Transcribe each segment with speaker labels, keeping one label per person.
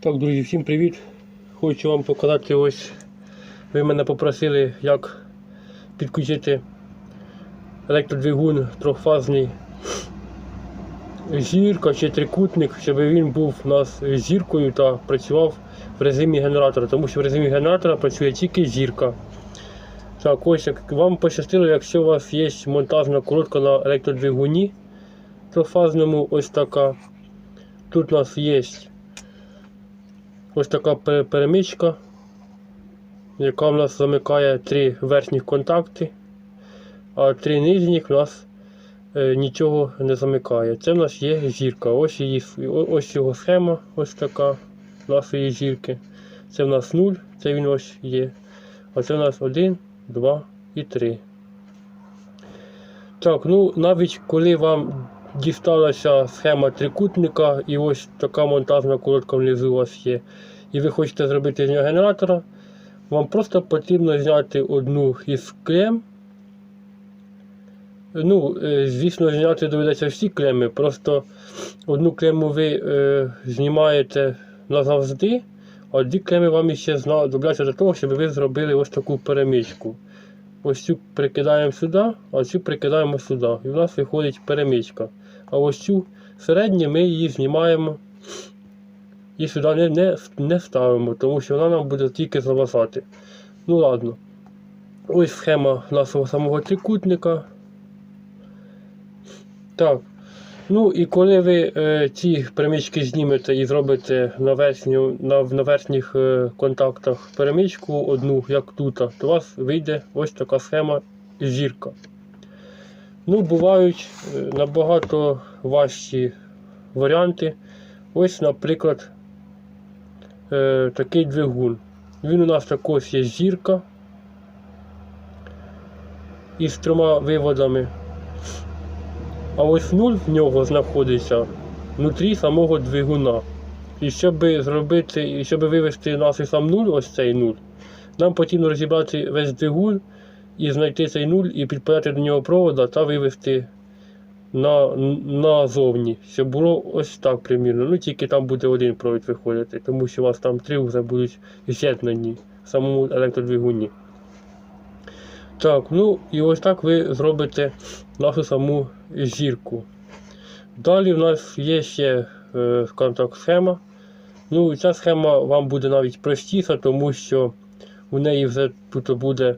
Speaker 1: Так, друзі, всім привіт! Хочу вам показати ось. Ви мене попросили, як підключити електродвигун трьохфазний зірка чи трикутник, щоб він був у нас зіркою та працював в режимі генератора, тому що в режимі генератора працює тільки зірка. Так, ось як вам пощастило, якщо у вас є монтажна коротка на електродвигуні трьохфазному, ось така. Тут у нас є ось така пе- перемичка, яка в нас замикає три верхніх контакти, а три нижніх в нас е, нічого не замикає. Це в нас є зірка. Ось, її, ось його схема, ось така нашої зірки. Це в нас 0, це він ось є. А це в нас 1, 2 і 3. Так, ну навіть коли вам дісталася схема трикутника і ось така монтажна коротка внизу у вас є, і ви хочете зробити з нього генератора, вам просто потрібно зняти одну із клем. Ну, е, звісно, зняти доведеться всі клеми, просто одну клему ви е, знімаєте назавжди, а дві клеми вам ще знадобляться для того, щоб ви зробили ось таку перемичку. Ось цю прикидаємо сюди, а цю прикидаємо сюди. І в нас виходить перемичка. А ось цю середню ми її знімаємо і сюди не, не, не ставимо, тому що вона нам буде тільки зависати. Ну ладно. Ось схема нашого самого трикутника. Так. Ну і коли ви е, ці перемички знімете і зробите на, верхню, на, на верхніх е, контактах перемичку одну, як тут, то у вас вийде ось така схема зірка. Ну, бувають е, набагато важчі варіанти. Ось, наприклад, е, такий двигун. Він у нас також є зірка із трьома виводами. А ось нуль в нього знаходиться внутрі самого двигуна. І щоб зробити, щоб вивести наш сам нуль, ось цей нуль, нам потрібно розібрати весь двигун і знайти цей нуль і підпирати до нього провода та вивести на, назовні, щоб було ось так примірно. Ну тільки там буде один провід виходити, тому що у вас там три вже будуть з'єднані в самому електродвигуні. Так, ну і ось так ви зробите нашу саму зірку. Далі в нас є ще е, схема. Ну, ця схема вам буде навіть простіша, тому що у неї вже тут буде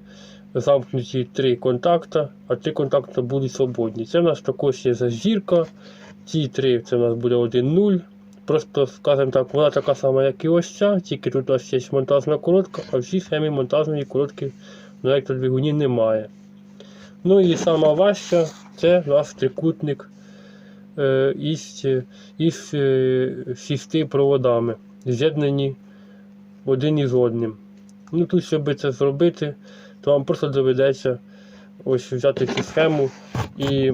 Speaker 1: замкнуті три контакти, а три контакти будуть свободні. Це в нас також є зірка. Ці три це в нас буде 1-0. Просто, скажімо так, вона така сама, як і ось ця, тільки тут у нас є монтажна коротка, а в цій схемі монтажної коротки на електродвигуні немає. Ну і сама важча це наш трикутник е, із, із е, шести проводами, з'єднані один із одним. Ну тут, щоб це зробити, то вам просто доведеться ось взяти цю схему і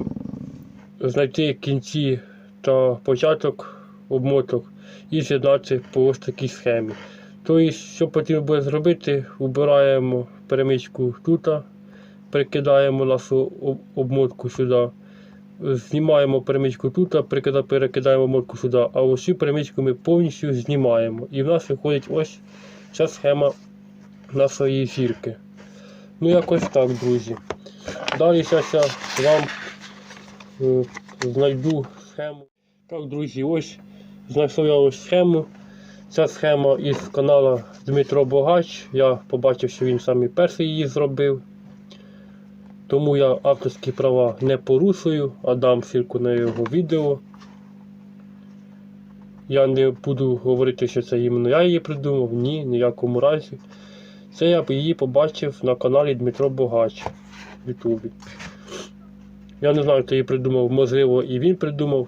Speaker 1: знайти кінці та початок обмоток і з'єднати по ось такій схемі. Тобто, що потрібно буде зробити, вбираємо перемичку тут, прикидаємо нашу обмотку сюди, знімаємо перемичку тут, перекидаємо обмотку сюди, а ось цю перемичку ми повністю знімаємо. І в нас виходить ось ця схема нашої зірки. Ну якось так, друзі. Далі зараз вам е, знайду схему. Так, друзі, ось знайшов я ось схему. Ця схема із каналу Дмитро Богач. Я побачив, що він самий перший її зробив. Тому я авторські права не порушую, а дам ссылку на його відео. Я не буду говорити, що це іменно я її придумав, ні, ніякому разі. Це я її побачив на каналі Дмитро Богач в Ютубі. Я не знаю, хто її придумав, можливо, і він придумав.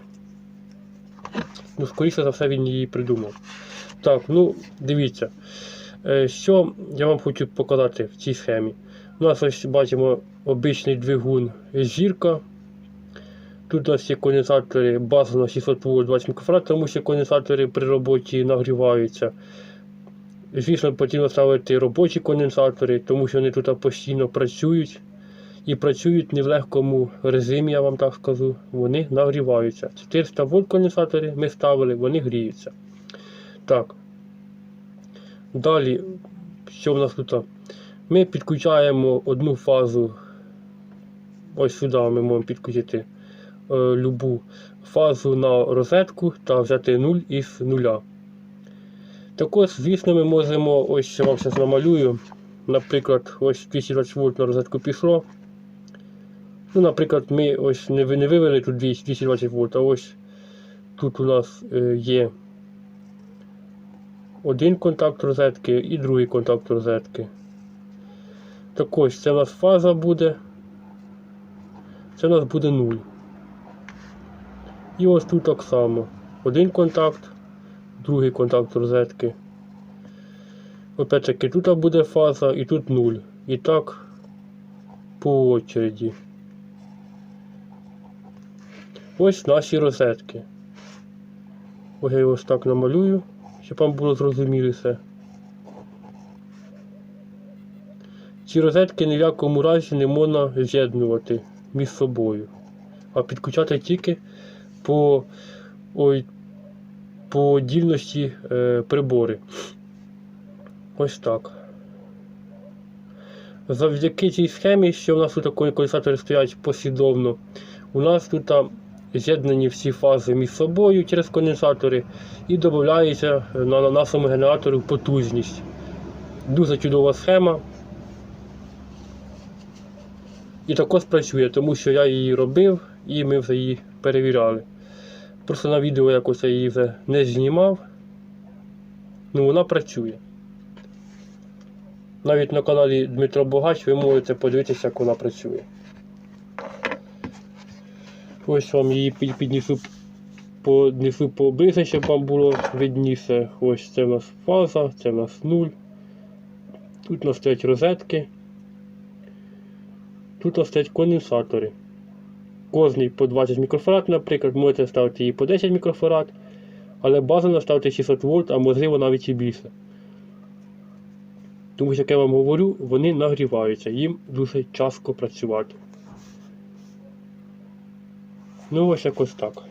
Speaker 1: Ну, скоріше за все, він її придумав. Так, ну дивіться. Е, Що я вам хочу показати в цій схемі. У нас ось бачимо обичний двигун зірка. Тут у нас є конденсатори базово 600 вольт 20 мікрофарад, тому що конденсатори при роботі нагріваються. Звісно, потрібно ставити робочі конденсатори, тому що вони тут постійно працюють. І працюють не в легкому режимі, я вам так скажу. Вони нагріваються. 400 вольт конденсатори ми ставили, вони гріються. Так. Далі, що в нас тут? Ми підключаємо одну фазу. Ось сюди ми можемо підключити е, любу фазу на розетку та взяти 0 із нуля. Також, звісно, ми можемо, ось що вам зараз намалюю. Наприклад, ось 220 вольт на розетку пішло. Ну, наприклад, ми ось не, не вивели тут 220 вольт, а ось тут у нас е, є один контакт розетки і другий контакт розетки. Також це у нас фаза буде. Це у нас буде 0. І ось тут так само. Один контакт, другий контакт розетки. Опять таки тут буде фаза і тут 0. І так по очереді. Ось наші розетки. Ось я його ось так намалюю, щоб вам було зрозуміліше. Ці розетки ні в якому разі не можна з'єднувати між собою, а підключати тільки по, ой, по дільності е, прибори. Ось так. Завдяки цій схемі, що в нас тут конденсатори стоять послідовно, у нас тут з'єднані всі фази між собою через конденсатори і додається на, на нашому генератору потужність. Дуже чудова схема. І також працює, тому що я її робив і ми вже її перевіряли. Просто на відео якось я її вже не знімав. Ну вона працює. Навіть на каналі Дмитро Богач ви можете подивитися, як вона працює. Ось вам її під- піднесу поднесу поближче, щоб вам було видніше. Ось це в нас фаза, це в нас нуль. Тут у нас стоять розетки. Тут у нас стоять конденсатори. Кожний по 20 мікрофарад, наприклад, можете ставити її по 10 мікрофарад, але базово ставити 600 вольт, а можливо навіть і більше. Тому що, як я вам говорю, вони нагріваються, їм дуже часто працювати. Ну ось якось так.